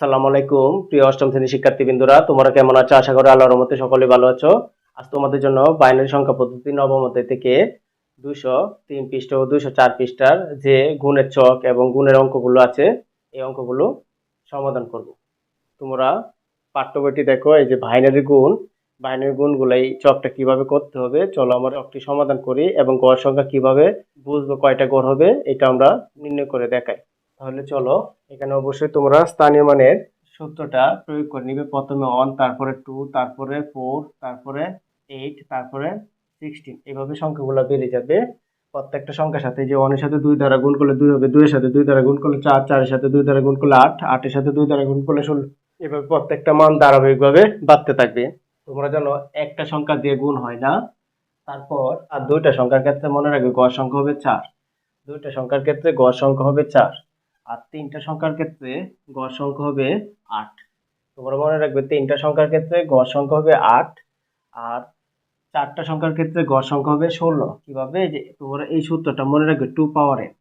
আসসালামু আলাইকুম, প্রিয় অষ্টম শ্রেণির শিক্ষার্থীবৃন্দরা, তোমরা কেমন আছো? আশা করি আল্লাহর রহমতে সকলে ভালো আছো। আজ তোমাদের জন্য বাইনারি সংখ্যা পদ্ধতি নবম থেকে দুইশো তিন পৃষ্ঠা ও দুইশো চার পৃষ্ঠার যে গুণের চক এবং গুণের অঙ্কগুলো আছে, এই অঙ্কগুলো সমাধান করব। তোমরা পাঠ্য বইটি দেখো, এই যে বাইনারি গুণ বাইনারি গুণগুলো, এই চকটা কীভাবে করতে হবে, চলো আমরা চকটি সমাধান করি এবং গড় সংখ্যা কীভাবে বুঝব, কয়টা গড় হবে, এটা আমরা নির্ণয় করে দেখাই। তাহলে চলো, এখানে অবশ্যই তোমরা স্থানীয় মানের সূত্রটা প্রয়োগ করে নিবে। প্রথমে ওয়ান তারপরে টু তারপরে ফোর তারপরে এইট তারপরে সিক্সটিন এইভাবে সংখ্যাগুলো বেড়ে যাবে। প্রত্যেকটা সংখ্যার সাথে যে ওয়ানের সাথে দুই দ্বারা গুণ করলে দুই হবে, দুইয়ের সাথে দুই দ্বারা গুণ করলে চার, চারের সাথে দুই দ্বারা গুণ করলে আট, আটের সাথে দুই দ্বারা গুণ করলে ষোলো। এভাবে প্রত্যেকটা মান ধারাবাহিকভাবে বাড়তে থাকবে। তোমরা জানো, একটা সংখ্যা দিয়ে গুণ হয় না। তারপর, আর দুইটা সংখ্যার ক্ষেত্রে মনে রাখবে, গড় সংখ্যা হবে চার। দুইটা সংখ্যার ক্ষেত্রে গড় সংখ্যা হবে চার। আর তিনটা সংখ্যার ক্ষেত্রে গড় সংখ্যা হবে আট। তোমরা মনে রাখবে, তিনটা সংখ্যার ক্ষেত্রে গড় সংখ্যা হবে আট আর চারটা সংখ্যার ক্ষেত্রে গড় সংখ্যা হবে ষোলো। কীভাবে? যে তোমরা এই সূত্রটা মনে রাখবে টু পাওয়ার এন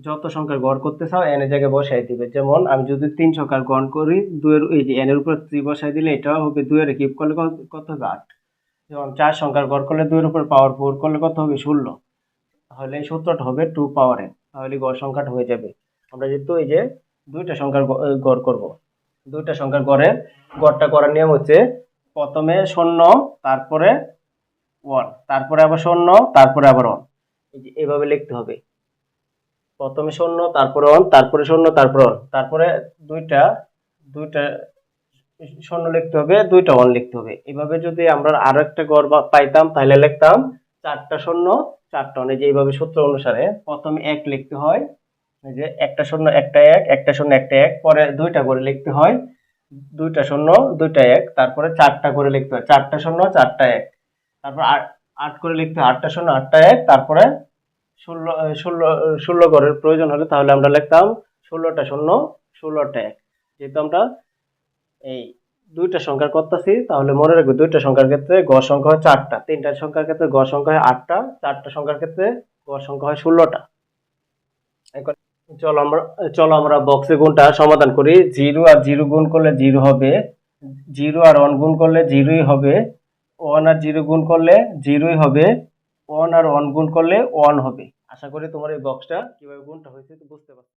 যত সংখ্যার গড় করতে চাও এন এর জায়গায় বসাই দিবে। যেমন, আমি যদি তিন সংখ্যার গণ করি, দুইয়ের, এই যে এনের উপর থ্রি বসাই দিলে এটা হবে দুইয়ের কিউব করলে কত- কত হবে আট? যেমন, চার সংখ্যার গড় করলে দুয়ের উপর পাওয়ার ফোর করলে কত হবে ষোলো? তাহলে এই সূত্রটা হবে টু পাওয়ার এন তাহলে গড় সংখ্যাটা হয়ে যাবে। আমরা যেহেতু এই যে দুইটা সংখ্যার গড় করব। দুইটা সংখ্যার গড়ের গড়টা করার নিয়ম হচ্ছে প্রথমে শূন্য, তারপরে ওয়ান তারপরে আবার শূন্য, তারপরে আবার ওয়ান এই যে এভাবে লিখতে হবে। প্রথমে শূন্য, তারপরে ওয়ান তারপরে শূন্য, তারপরে ওয়ান তারপরে দুইটা দুইটা শূন্য লিখতে হবে, দুইটা ওয়ান লিখতে হবে। এভাবে যদি আমরা আরও একটা গড় পাইতাম, তাহলে লিখতাম চারটা শূন্য, চারটা এই যে এইভাবে সূত্র অনুসারে প্রথমে এক লিখতে হয় যে একটা শূন্য, একটা এক, একটা শূন্য, একটা এক, পরে দুইটা করে লিখতে হয়। দুইটা শূন্য, দুইটা এক, তারপরে চারটা করে লিখতে হয়। চারটা শূন্য, চারটা এক। তারপর আট করে লিখতে হয়। আটটা শূন্য, আটটা এক, তারপরে ষোলো ষোলো ষোলো ঘরের প্রয়োজন হলে তাহলে আমরা লিখতাম ষোলোটা শূন্য, ষোলোটা এক। যেহেতু আমরা এই দুইটা সংখ্যার করতেছি, তাহলে মনে রাখবে দুইটা সংখ্যার ক্ষেত্রে গড় সংখ্যা হয় চারটা। তিনটা সংখ্যার ক্ষেত্রে গড় সংখ্যা হয় আটটা, চারটা সংখ্যার ক্ষেত্রে গড় সংখ্যা হয় ষোলোটা। চলো আমরা চলো আমরা বক্সে গুণটা সমাধান করি। জিরো আর জিরো গুণ করলে জিরো হবে। জিরো আর ওয়ান গুণ করলে জিরোই হবে। ওয়ান আর জিরো গুণ করলে জিরোই হবে। ওয়ান আর ওয়ান গুণ করলে ওয়ান হবে। আশা করি তোমার এই বক্সটা কীভাবে গুণটা হয়েছে বুঝতে পারছ।